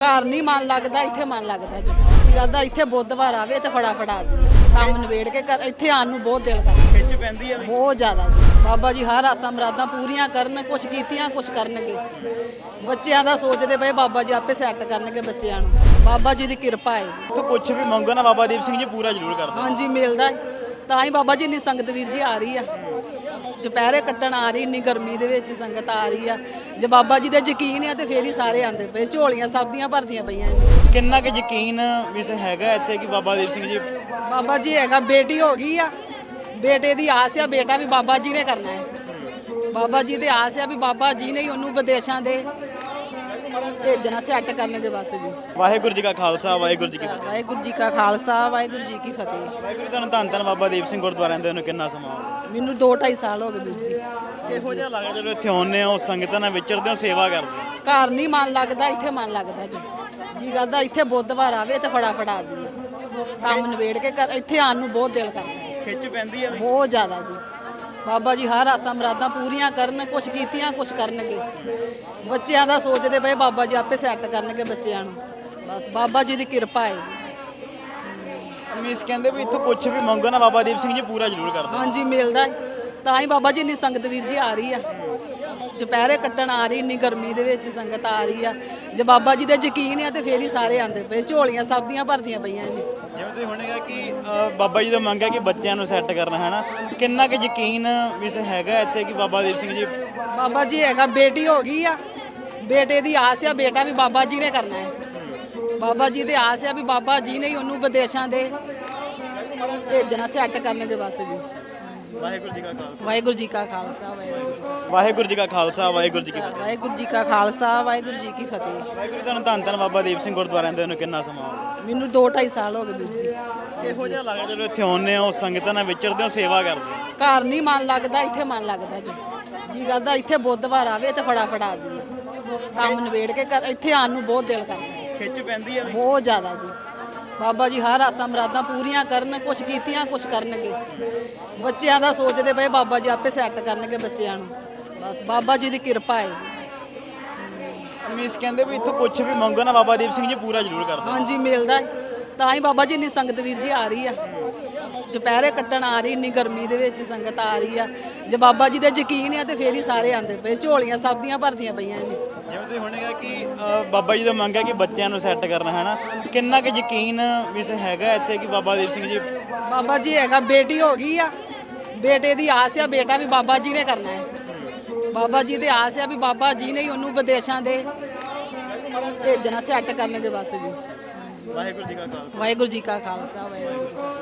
ਘਰ ਨਹੀਂ ਮਨ ਲੱਗਦਾ ਇੱਥੇ ਮਨ ਲੱਗਦਾ ਜੀ। ਕੀ ਕਰਦਾ ਇੱਥੇ ਬੁੱਧਵਾਰ ਆਵੇ ਤੇ ਫਟਾਫਟ ਆ ਜੀ। ਕੰਮ ਨਿਬੇੜ ਕੇ ਘਰ ਇੱਥੇ ਆਉਣ ਨੂੰ ਬਹੁਤ ਦਿਲ ਕਰਦਾ। ਖਿੱਚ ਪੈਂਦੀ ਆ ਵੀ। ਬਹੁਤ ਜ਼ਿਆਦਾ ਜੀ। ਬਾਬਾ ਜੀ ਹਰ ਆਸਾਂ ਮੁਰਾਦਾਂ ਪੂਰੀਆਂ ਕਰਨ ਕੁਛ ਕੀਤੀਆਂ ਕੁਛ ਕਰਨਗੇ। ਬੱਚਿਆਂ ਦਾ ਸੋਚਦੇ ਪਏ ਬਾਬਾ ਜੀ ਆਪੇ ਸੈੱਟ ਕਰਨਗੇ ਬੱਚਿਆਂ ਨੂੰ। ਬਾਬਾ ਜੀ ਦੀ ਕਿਰਪਾ ਹੈ। ਇੱਥੋਂ ਕੁਝ ਵੀ ਮੰਗੋ ਨਾ ਬਾਬਾ ਦੀਪ ਸਿੰਘ ਜੀ ਪੂਰਾ ਜ਼ਰੂਰ ਕਰਦੇ ਹਾਂਜੀ ਮਿਲਦਾ ਹੈ। ਤਾਂ ਹੀ ਬਾਬਾ ਜੀ ਇੰਨੀ ਸੰਗਤ ਵੀਰ ਜੀ ਆ ਰਹੀ ਆ। ਦੁਪਹਿਰੇ ਕੱਟਣ ਆ ਰਹੀ ਇੰਨੀ ਗਰਮੀ ਦੇ ਵਿੱਚ ਸੰਗਤ ਆ ਰਹੀ ਆ। ਜੇ ਬਾਬਾ ਜੀ ਦੇ ਯਕੀਨ ਆ ਤੇ ਫੇਰ ਹੀ ਸਾਰੇ ਆਂਦੇ ਪਏ। ਝੋਲੀਆਂ ਸਭ ਦੀਆਂ ਭਰਦੀਆਂ ਪਈਆਂ ਜੀ। ਕਿੰਨਾ ਕਿ ਯਕੀਨ ਵੀ ਹੈਗਾ ਇੱਥੇ ਕਿ ਬਾਬਾ ਦੀਪ ਸਿੰਘ ਜੀ ਬਾਬਾ ਜੀ ਹੈਗਾ ਬੇਟੀ ਹੋ ਗਈ ਆ। ਬੇਟੇ ਦੀ ਆਸ ਆ ਬੇਟਾ ਵੀ ਬਾਬਾ ਜੀ ਨੇ ਕਰਨਾ ਹੈ। ਬਾਬਾ ਜੀ ਦੀ ਆਸ ਆ ਵੀ ਬਾਬਾ ਜੀ ਨੇ ਹੀ ਉਹਨੂੰ ਵਿਦੇਸ਼ਾਂ ਦੇ। ਭੇਜਣਾ ਸੈੱਟ ਕਰਨਗੇ ਬਸ ਜੀ। ਵਾਹਿਗੁਰੂ ਜੀ ਕਾ ਖਾਲਸਾ ਵਾਹਿਗੁਰੂ ਜੀ ਕੀ ਫਤਿਹ। ਵਾਹਿਗੁਰੂ ਜੀ ਕਾ ਖਾਲਸਾ ਵਾਹਿਗੁਰੂ ਜੀ ਕੀ ਫਤਿਹ। ਵਾਹਿਗੁਰੂ ਤੁਹਾਨੂੰ ਧੰਨ ਧੰਨ ਬਾਬਾ ਦੀਪ ਸਿੰਘ ਗੁਰਦੁਆਰੇ ਦੇ ਨੂੰ ਕਿੰਨਾ ਸਮਾਂ ਹੋ ਗਿਆ? ਮੈਨੂੰ 2.5 ਸਾਲ ਹੋ ਗਏ ਵੀਰ ਜੀ। ਕਿਹੋ ਜਿਹਾ ਲੱਗਦਾ ਜਦੋਂ ਇੱਥੇ ਆਉਂਦੇ ਹੋ ਸੰਗਤਾਂ ਨਾਲ ਵਿਚਰਦੇ ਹੋ ਸੇਵਾ ਕਰਦੇ ਹੋ? ਘਰ ਨਹੀਂ ਮਨ ਲੱਗਦਾ ਇੱਥੇ ਮਨ ਲੱਗਦਾ ਜੀ। ਜੀ ਕਰਦਾ ਇੱਥੇ ਬੁੱਧਵਾਰ ਆਵੇ ਤੇ ਫਟਾਫਟ ਆ ਜੀ ਕੰਮ ਨਿਬੇੜ ਕੇ ਇੱਥੇ ਆਉਣ ਨੂੰ ਬਹੁਤ ਦਿਲ ਕਰਦਾ। ਖਿੱਚ ਪੈਂਦੀ ਆ। ਵੀ ਬਹੁਤ ਜ਼ਿਆਦਾ ਜੀ। ਬਾਬਾ ਜੀ ਹਰ ਆਸਾਂ ਮੁਰਾਦਾਂ ਪੂਰੀਆਂ ਕਰਨ ਕੁਛ ਕੀਤੀਆਂ ਕੁਛ ਕਰਨਗੇ ਬੱਚਿਆਂ ਦਾ ਸੋਚਦੇ ਪਏ ਬਾਬਾ ਜੀ ਆਪੇ ਸੈੱਟ ਕਰਨਗੇ ਬੱਚਿਆਂ ਨੂੰ ਬਸ ਬਾਬਾ ਜੀ ਦੀ ਕਿਰਪਾ ਹੈ। ਅਮੀਸ ਕਹਿੰਦੇ ਵੀ ਇੱਥੋਂ ਕੁਝ ਵੀ ਮੰਗੋ ਨਾ ਬਾਬਾ ਦੀਪ ਸਿੰਘ ਜੀ ਪੂਰਾ ਜ਼ਰੂਰ ਕਰਦੇ ਹਾਂਜੀ ਮਿਲਦਾ ਹੈ। ਤਾਂ ਹੀ ਬਾਬਾ ਜੀ ਇੰਨੀ ਸੰਗਤ ਵੀਰ ਜੀ ਆ ਰਹੀ ਆ ਦੁਪਹਿਰੇ ਕੱਟਣ ਆ ਰਹੀ ਇੰਨੀ ਗਰਮੀ ਦੇ ਵਿੱਚ ਸੰਗਤ ਆ ਰਹੀ ਆ। ਜੇ ਬਾਬਾ ਜੀ ਦੇ ਯਕੀਨ ਆ ਤੇ ਫੇਰ ਹੀ ਸਾਰੇ ਆਂਦੇ ਪਏ। ਝੋਲੀਆਂ ਸਭ ਦੀਆਂ ਭਰਦੀਆਂ ਪਈਆਂ ਜੀ। ਜਿਵੇਂ ਤੁਸੀਂ ਹੁਣੇਗਾ ਕਿ ਅ, ਬਾਬਾ ਜੀ ਦਾ ਮੰਗਿਆ ਕਿ ਬੱਚਿਆਂ ਨੂੰ ਸੈੱਟ ਕਰਨਾ ਹੈ ਨਾ ਕਿੰਨਾ ਕਿ ਯਕੀਨ ਵੀ ਹੈਗਾ ਇੱਥੇ ਕਿ ਬਾਬਾ ਦੀਪ ਸਿੰਘ ਜੀ ਬਾਬਾ ਜੀ ਹੈਗਾ ਬੇਟੀ ਹੋ ਗਈ ਆ। ਬੇਟੇ ਦੀ ਆਸ ਆ ਬੇਟਾ ਵੀ ਬਾਬਾ ਜੀ ਨੇ ਕਰਨਾ ਹੈ। ਬਾਬਾ ਜੀ ਦੀ ਆਸ ਆ ਵੀ ਬਾਬਾ ਜੀ ਨੇ ਹੀ ਉਹਨੂੰ ਵਿਦੇਸ਼ਾਂ ਦੇ ਭੇਜਣਾ ਸੈੱਟ ਕਰਨਗੇ ਬਸ ਜੀ। ਵਾਹਿਗੁਰੂ ਜੀ ਕਾ ਖਾਲਸਾ। ਵਾਹਿਗੁਰੂ ਜੀ ਕਾ ਖਾਲਸਾ ਵਾਹਿਗੁਰੂ ਜੀ ਕੀ ਫਤਿਹ। ਵਾਹਿਗੁਰੂ ਜੀ ਕਾ ਖਾਲਸਾ ਵਾਹਿਗੁਰੂ ਜੀ ਕੀ ਫਤਿਹ। ਵਾਹਿਗੁਰੂ ਜੀ ਕਾ ਖਾਲਸਾ ਵਾਹਿਗੁਰੂ ਜੀ ਕੀ ਫਤਿਹ। ਵਾਹਿਗੁਰੂ ਤੁਹਾਨੂੰ ਧੰਨ ਧੰਨ ਬਾਬਾ ਦੀਪ ਸਿੰਘ ਗੁਰਦੁਆਰੇ ਦੇ ਨੂੰ ਕਿੰਨਾ ਸਮਾਂ ਹੋ ਗਿਆ? ਮੈਨੂੰ 2.5 ਸਾਲ ਹੋ ਗਏ ਵੀਰ ਜੀ। ਕਿਹੋ ਜਿਹਾ ਲੱਗਦਾ ਜਦੋਂ ਇੱਥੇ ਆਉਂਦੇ ਹੋ ਸੰਗਤਾਂ ਨਾਲ ਵਿਚਰਦੇ ਹੋ ਸੇਵਾ ਕਰਦੇ ਹੋ? ਘਰ ਨਹੀਂ ਮਨ ਲੱਗਦਾ ਇੱਥੇ ਮਨ ਲੱਗਦਾ ਜੀ। ਜੀ ਕਰਦਾ ਇੱਥੇ ਬੁੱਧਵਾਰ ਆਵੇ ਤੇ ਫਟਾਫਟ ਆ ਜੀ ਕੰਮ ਨਿਬੇੜ ਕੇ ਘਰ ਇੱਥੇ ਆਉਣ ਨੂੰ ਬਹੁਤ ਦਿਲ ਕਰਦਾ। ਖਿੱਚ ਪੈਂਦੀ ਵੀ। ਬਹੁਤ ਜ਼ਿਆਦਾ ਜੀ। ਬਾਬਾ ਜੀ ਹਰ ਆਸਾਂ ਮੁਰਾਦਾਂ ਪੂਰੀਆਂ ਕਰਨ ਕੁਛ ਕੀਤੀਆਂ ਕੁਛ ਕਰਨਗੇ। ਬੱਚਿਆਂ ਦਾ ਸੋਚਦੇ ਪਏ ਬਾਬਾ ਜੀ ਆਪੇ ਸੈੱਟ ਕਰਨਗੇ ਬੱਚਿਆਂ ਨੂੰ। ਬਸ ਬਾਬਾ ਜੀ ਦੀ ਕਿਰਪਾ ਹੈ ਅਮੀਸ ਕਹਿੰਦੇ ਵੀ ਇੱਥੋਂ ਕੁਝ ਵੀ ਮੰਗੋ ਨਾ ਬਾਬਾ ਦੀਪ ਸਿੰਘ ਜੀ ਪੂਰਾ ਜ਼ਰੂਰ ਕਰਦੇ ਹਾਂਜੀ ਮਿਲਦਾ ਹੈ। ਤਾਂ ਹੀ ਬਾਬਾ ਜੀ ਇੰਨੀ ਸੰਗਤ ਵੀਰ ਜੀ ਆ ਰਹੀ ਆ। ਦੁਪਹਿਰੇ ਕੱਟਣ ਆ ਰਹੀ ਇੰਨੀ ਗਰਮੀ ਦੇ ਵਿੱਚ ਸੰਗਤ ਆ ਰਹੀ ਆ। ਜੇ ਬਾਬਾ ਜੀ ਦੇ ਯਕੀਨ ਆ ਤੇ ਫੇਰ ਹੀ ਸਾਰੇ ਆਂਦੇ ਪਏ। ਝੋਲੀਆਂ ਸਭ ਦੀਆਂ ਭਰਦੀਆਂ ਪਈਆਂ ਜੀ। ਜਿਵੇਂ ਤੁਸੀਂ ਹੁਣੇਗਾ ਕਿ ਅ, ਬਾਬਾ ਜੀ ਦਾ ਮੰਗਿਆ ਕਿ ਬੱਚਿਆਂ ਨੂੰ ਸੈੱਟ ਕਰਨਾ ਹੈ ਨਾ ਕਿੰਨਾ ਕਿ ਯਕੀਨ ਵੀ ਹੈਗਾ ਇੱਥੇ ਕਿ ਬਾਬਾ ਦੀਪ ਸਿੰਘ ਜੀ ਬਾਬਾ ਜੀ ਹੈਗਾ ਬੇਟੀ ਹੋ ਗਈ ਆ। ਬੇਟੇ ਦੀ ਆਸ ਆ ਬੇਟਾ ਵੀ ਬਾਬਾ ਜੀ ਨੇ ਕਰਨਾ ਹੈ। ਬਾਬਾ ਜੀ ਦੀ ਆਸ ਆ ਵੀ ਬਾਬਾ ਜੀ ਨੇ ਹੀ ਉਹਨੂੰ ਵਿਦੇਸ਼ਾਂ ਦੇ ਭੇਜਣਾ ਸੈੱਟ ਕਰਨਗੇ ਬਸ ਜੀ। ਵਾਹਿਗੁਰੂ ਜੀ ਕਾ ਖਾਲਸਾ। ਵਾਹਿਗੁਰੂ ਜੀ ਕਾ ਖਾਲਸਾ ਵਾਹਿਗੁਰੂ ਜੀ ਕੀ ਫਤਿਹ।